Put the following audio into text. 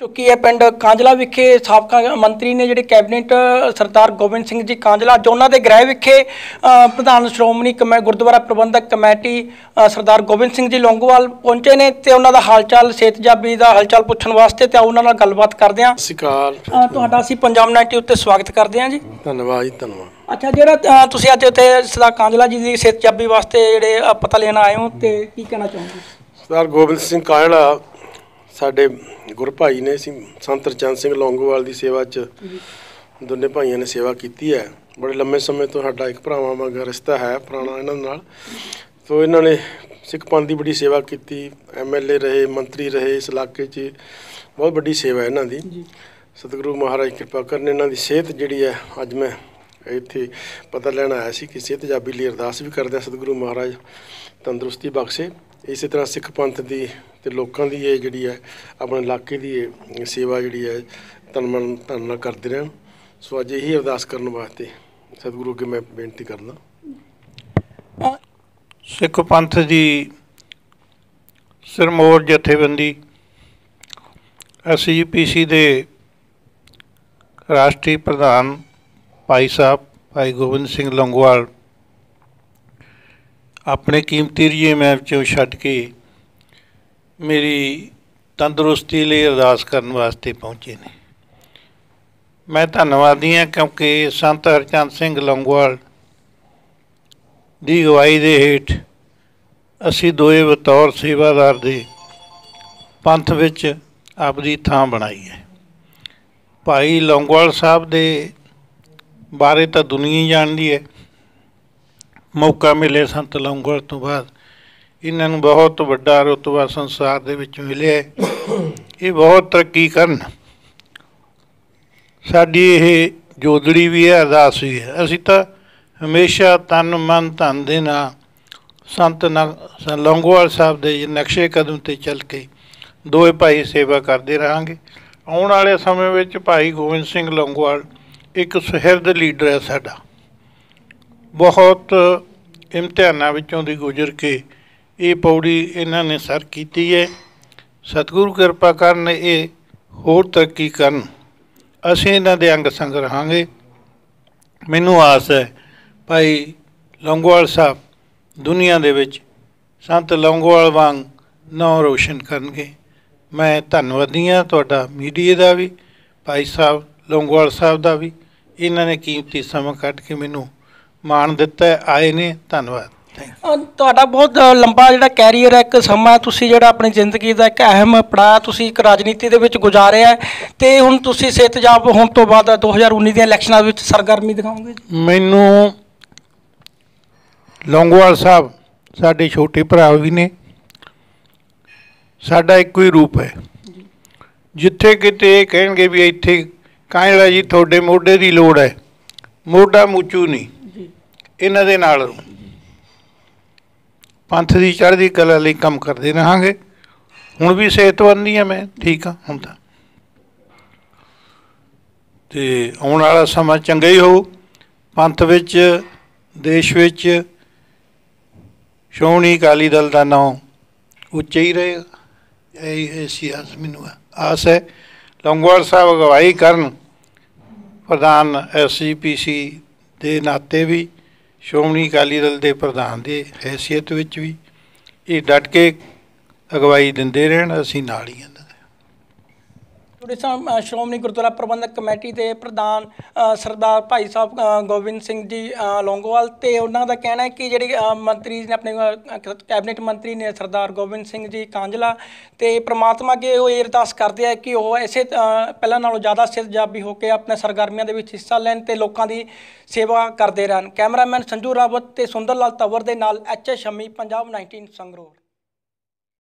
ਚੁੱਕੀ ਹੈ ਪਿੰਡ ਕਾਂਜਲਾ ਵਿਖੇ ਸਾਬਕਾ ਮੰਤਰੀ ਨੇ ਜਿਹੜੇ ਕੈਬਨਿਟ ਸਰਦਾਰ ਗੋਬਿੰਦ ਸਿੰਘ ਜੀ ਕਾਂਜਲਾ ਜੋ ਉਹਨਾਂ ਦੇ ਗ੍ਰਹਿ ਵਿਖੇ ਪ੍ਰਧਾਨ ਸ਼੍ਰੋਮਣੀ ਗੁਰਦੁਆਰਾ ਪ੍ਰਬੰਧਕ ਕਮੇਟੀ ਸਰਦਾਰ ਗੋਬਿੰਦ ਸਿੰਘ ਜੀ ਲੌਂਗੋਵਾਲ ਪਹੁੰਚੇ ਨੇ ਤੇ ਉਹਨਾਂ ਦਾ ਹਾਲਚਾਲ ਸਿਹਤਯਾਬੀ ਦਾ ਹਾਲਚਾਲ ਪੁੱਛਣ ਵਾਸਤੇ ਤੇ ਉਹਨਾਂ ਨਾਲ ਗੱਲਬਾਤ ਕਰਦੇ ਅਕਾਲ। ਅ, ਤੁਹਾਡਾ ਅਸੀਂ ਪੰਜਾਬ 90 ਉੱਤੇ ਸਵਾਗਤ ਕਰਦੇ ਹਾਂ ਜੀ। ਧੰਨਵਾਦ ਜੀ ਧੰਨਵਾਦ। ਅੱਛਾ ਜਿਹੜਾ ਤੁਸੀਂ ਅੱਜ ਇੱਥੇ ਸਰਦਾਰ ਕਾਂਜਲਾ ਜੀ ਦੀ ਸਿਹਤਯਾਬੀ ਵਾਸਤੇ ਜਿਹੜੇ ਪਤਾ ਲੈਣ ਆਏ ਹੋ ਤੇ ਕੀ ਕਹਿਣਾ ਚਾਹੋਗੇ? ਸਰਦਾਰ ਗੋਬਿੰਦ ਸਿੰਘ ਕਾਹੜਾ ਸਾਡੇ ਗੁਰ ਭਾਈ ਨੇ ਅਸੀਂ ਸੰਤ ਰਚਨ ਸਿੰਘ ਲੌਂਗੋਵਾਲ ਦੀ ਸੇਵਾ 'ਚ ਦੋਨੇ ਭਾਈਆਂ ਨੇ ਸੇਵਾ ਕੀਤੀ ਹੈ। ਬੜੇ ਲੰਮੇ ਸਮੇਂ ਤੋਂ ਸਾਡਾ ਇੱਕ ਭਰਾਵਾਂ ਵਾਂਗ ਰਿਸ਼ਤਾ ਹੈ ਪੁਰਾਣਾ ਇਹਨਾਂ ਨਾਲ। ਤੋਂ ਇਹਨਾਂ ਨੇ ਸਿੱਖ ਪੰਥ ਦੀ ਬੜੀ ਸੇਵਾ ਕੀਤੀ ਐਮਐਲਏ ਰਹੇ ਮੰਤਰੀ ਰਹੇ ਇਸ ਇਲਾਕੇ 'ਚ। ਬਹੁਤ ਵੱਡੀ ਸੇਵਾ ਹੈ ਇਹਨਾਂ ਦੀ। ਜੀ। ਸਤਿਗੁਰੂ ਮਹਾਰਾਜ ਕਿਰਪਾ ਕਰਨ ਇਹਨਾਂ ਦੀ ਸਿਹਤ ਜਿਹੜੀ ਹੈ ਅੱਜ ਮੈਂ ਇੱਥੇ ਪਤਾ ਲੈਣ ਆਇਆ ਸੀ ਕਿ ਸਿਹਤ ਜਾਬੀ ਲਈ ਅਰਦਾਸ ਵੀ ਕਰਦੇ ਹਾਂ ਸਤਿਗੁਰੂ ਮਹਾਰਾਜ ਤੰਦਰੁਸਤੀ ਬਖਸ਼ੇ। ਇਸੇ ਤਰ੍ਹਾਂ ਸਿੱਖ ਪੰਥ ਦੀ ਤੇ ਲੋਕਾਂ ਦੀ ਇਹ ਜਿਹੜੀ ਹੈ, ਆਪਣੇ ਇਲਾਕੇ ਦੀ ਇਹ ਸੇਵਾ ਜਿਹੜੀ ਹੈ, ਤਨ ਮਨ ਧਨ ਨਾਲ ਕਰਦੇ ਰਹਿਣ। ਸੋ ਅੱਜ ਇਹੀ ਅਰਦਾਸ ਕਰਨ ਵਾਸਤੇ ਸਤਿਗੁਰੂ ਅੱਗੇ ਮੈਂ ਬੇਨਤੀ ਕਰਦਾ ਸਿੱਖ ਪੰਥ ਦੀ ਸਿਰਮੌਰ ਜਥੇਬੰਦੀ ਐਸਜੀਪੀਸੀ ਦੇ ਰਾਸ਼ਟਰੀ ਪ੍ਰਧਾਨ ਭਾਈ ਸਾਹਿਬ, ਭਾਈ ਗੋਬਿੰਦ ਸਿੰਘ ਲੰਗੋਵਾਲ, ਆਪਣੇ ਕੀਮਤੀ ਰਜੇ ਮੈਂ ਵਿੱਚੋਂ ਛੱਡ ਕੇ ਮੇਰੀ ਤੰਦਰੁਸਤੀ ਲਈ ਅਰਦਾਸ ਕਰਨ ਵਾਸਤੇ ਪਹੁੰਚੇ ਨੇ। ਮੈਂ ਧੰਨਵਾਦੀ ਹਾਂ ਕਿਉਂਕਿ ਸੰਤ ਹਰਚੰਦ ਸਿੰਘ ਲੰਗੋਵਾਲ ਦੀ ਅਗਵਾਈ ਦੇ ਹੇਠ ਅਸੀਂ ਦੋਏ ਬਤੌਰ ਸੇਵਾਦਾਰ ਦੇ ਪੰਥ ਵਿੱਚ ਆਪਦੀ ਥਾਂ ਬਣਾਈ ਹੈ। ਭਾਈ ਲੌਂਗੋਵਾਲ ਸਾਹਿਬ ਦੇ ਬਾਰੇ ਤਾਂ ਦੁਨੀਆ ਹੀ ਜਾਣਦੀ ਹੈ। ਮੌਕਾ ਮਿਲੇ ਸੰਤ ਲੌਂਗੋਵਾਲ ਤੋਂ ਬਾਅਦ। ਇਹਨਾਂ ਨੂੰ ਬਹੁਤ ਵੱਡਾ ਰੁਤਬਾ ਸੰਸਾਰ ਦੇ ਵਿੱਚ ਮਿਲਿਆ ਹੈ। ਇਹ ਬਹੁਤ ਤਰੱਕੀ ਕਰਨ। ਸਾਡੀ ਇਹ ਜੋਦੜੀ ਵੀ ਹੈ ਅਰਦਾਸ ਵੀ ਹੈ। ਅਸੀਂ ਤਾਂ ਹਮੇਸ਼ਾ ਤਨ, ਮਨ, ਧਨ ਦੇ ਨਾਲ ਸੰਤ ਨ- ਲੌਂਗੋਵਾਲ ਸਾਹਿਬ ਦੇ ਨਕਸ਼ੇ ਕਦਮ ਤੇ ਚੱਲ ਕੇ ਦੋਵੇਂ ਭਾਈ ਸੇਵਾ ਕਰਦੇ ਰਹਾਂਗੇ। ਆਉਣ ਵਾਲੇ ਸਮੇਂ ਵਿੱਚ ਭਾਈ ਗੋਬਿੰਦ ਸਿੰਘ ਲੌਂਗੋਵਾਲ ਇੱਕ ਸੁਹਿਰਦ ਲੀਡਰ ਹੈ ਸਾਡਾ। ਬਹੁਤ ਇਮਤਿਹਾਨਾਂ ਵਿੱਚੋਂ ਦੀ ਗੁਜ਼ਰ ਕੇ ਇਹ ਪੌੜੀ ਇਹਨਾਂ ਨੇ ਸਰ ਕੀਤੀ ਹੈ। ਸਤਿਗੁਰੂ ਕਿਰਪਾ ਕਰਨ ਇਹ ਹੋਰ ਤਰੱਕੀ ਕਰਨ। ਅਸੀਂ ਇਹਨਾਂ ਦੇ ਅੰਗ ਸੰਗ ਰਹਾਂਗੇ। ਮੈਨੂੰ ਆਸ ਹੈ ਭਾਈ ਲੌਂਗੋਵਾਲ ਸਾਹਿਬ ਦੁਨੀਆ ਦੇ ਵਿੱਚ ਸੰਤ ਲੌਂਗੋਵਾਲ ਵਾਂਗ ਨਾਂ ਰੋਸ਼ਨ ਕਰਨਗੇ। ਮੈਂ ਧੰਨਵਾਦੀ ਹਾਂ ਤੁਹਾਡਾ ਮੀਡੀਆ ਦਾ ਵੀ। ਭਾਈ ਸਾਹਿਬ ਲੌਂਗੋਵਾਲ ਸਾਹਿਬ ਦਾ ਵੀ ਇਹਨਾਂ ਨੇ ਕੀਮਤੀ ਸਮਾਂ ਕੱਢ ਕੇ ਮੈਨੂੰ ਮਾਣ ਦਿੱਤਾ ਆਏ ਨੇ ਧੰਨਵਾਦ। ਤੁਹਾਡਾ ਬਹੁਤ ਲੰਬਾ ਜਿਹੜਾ ਕੈਰੀਅਰ ਹੈ ਇੱਕ ਸਮਾਂ ਤੁਸੀਂ ਜਿਹੜਾ ਆਪਣੀ ਜ਼ਿੰਦਗੀ ਦਾ ਇੱਕ ਅਹਿਮ ਪੜਾਅ ਤੁਸੀਂ ਇੱਕ ਰਾਜਨੀਤੀ ਦੇ ਵਿੱਚ ਗੁਜ਼ਾਰਿਆ ਹੈ ਤੇ ਹੁਣ ਤੁਸੀਂ ਸਿਹਤਯਾਬ ਹੋਣ ਤੋਂ ਬਾਅਦ 2019 ਦੀਆਂ ਇਲੈਕਸ਼ਨਾਂ ਵਿੱਚ ਸਰਗਰਮੀ ਦਿਖਾਓਗੇ ਮੈਨੂੰ ਲੌਂਗੋਵਾਲ ਸਾਹਿਬ ਸਾਡੇ ਛੋਟੇ ਭਰਾ ਵੀ ਨੇ। ਸਾਡਾ ਇੱਕੋ ਹੀ ਰੂਪ ਹੈ। ਜਿੱਥੇ ਕਿਤੇ ਕਹਿਣਗੇ ਵੀ ਇੱਥੇ ਕਾਂਜਲਾ ਜੀ ਤੁਹਾਡੇ ਮੋਢੇ ਦੀ ਲੋੜ ਹੈ। ਮੋਢਾ ਮੂਚੂ ਨਹੀਂ। ਜੀ। ਇਹਨਾਂ ਦੇ ਨਾਲ। ਪੰਥ ਦੀ ਚੜ੍ਹਦੀ ਕਲਾ ਲਈ ਕੰਮ ਕਰਦੇ ਰਹਾਂਗੇ। ਹੁਣ ਵੀ ਸਿਹਤਮੰਦੀ ਹਾਂ ਮੈਂ। ਠੀਕ ਹਾਂ ਹੁਣ ਤਾਂ। ਤੇ ਆਉਣ ਵਾਲਾ ਸਮਾਂ ਚੰਗਾ ਹੀ ਹੋਊ। ਪੰਥ ਵਿੱਚ ਦੇਸ਼ ਵਿੱਚ ਸ਼੍ਰੋਮਣੀ ਅਕਾਲੀ ਦਲ ਦਾ ਨਾਮ ਉੱਚਾ ਹੀ ਰਹੇਗਾ। ਇਹ ਐਸੀ ਆਸ ਮੈਨੂੰ। ਆਸ ਹੈ। ਲੌਂਗੋਵਾਲ ਸਾਹਿਬ ਅਗਵਾਈ ਕਰਨ, ਪ੍ਰਧਾਨ ਐਸਜੀਪੀਸੀ ਦੇ ਨਾਤੇ ਵੀ, ਸ਼੍ਰੋਮਣੀ ਅਕਾਲੀ ਦਲ ਦੇ ਪ੍ਰਧਾਨ ਦੇ ਹੈਸੀਅਤ ਵਿੱਚ ਵੀ, ਇਹ ਡਟ ਕੇ ਅਗਵਾਈ ਦਿੰਦੇ ਰਹਿਣ, ਅਸੀਂ ਨਾਲ ਹੀ ਹਾਂ। ਤੁਹਾਡੇ ਸਾਹਮਣੇ ਸ਼੍ਰੋਮਣੀ ਗੁਰਦੁਆਰਾ ਪ੍ਰਬੰਧਕ ਕਮੇਟੀ ਦੇ ਪ੍ਰਧਾਨ ਸਰਦਾਰ ਭਾਈ ਸਾਹਿਬ ਗੋਬਿੰਦ ਸਿੰਘ ਜੀ ਅ, ਲੌਂਗੋਵਾਲ ਤੇ ਉਹਨਾਂ ਦਾ ਕਹਿਣਾ ਹੈ ਕਿ ਜਿਹੜੇ ਮੰਤਰੀ ਨੇ ਆਪਣੇ ਕੈਬਨਿਟ ਮੰਤਰੀ ਨੇ ਸਰਦਾਰ ਗੋਬਿੰਦ ਸਿੰਘ ਜੀ ਕਾਂਜਲਾ ਤੇ ਪ੍ਰਮਾਤਮਾ ਅੱਗੇ ਉਹ ਇਹ ਅਰਦਾਸ ਕਰਦੇ ਆ ਕਿ ਉਹ ਐਸੇ ਪਹਿਲਾਂ ਨਾਲੋਂ ਜ਼ਿਆਦਾ ਸਿਰਜਾਬੀ ਹੋ ਕੇ ਆਪਣੇ ਸਰਗਰਮੀਆਂ ਦੇ ਵਿੱਚ ਹਿੱਸਾ ਲੈਣ ਤੇ ਲੋਕਾਂ ਦੀ ਸੇਵਾ ਕਰਦੇ ਰਹਿਣ। ਕੈਮਰਾਮੈਨ ਸੰਜੂ ਰਾਵਤ ਤੇ ਸੁੰਦਰ ਲਾਲ ਤਵਰ ਦੇ ਨਾਲ ਐਚ ਸ਼ਮੀ ਪੰਜਾਬ 19 ਸੰਗਰੂਰ।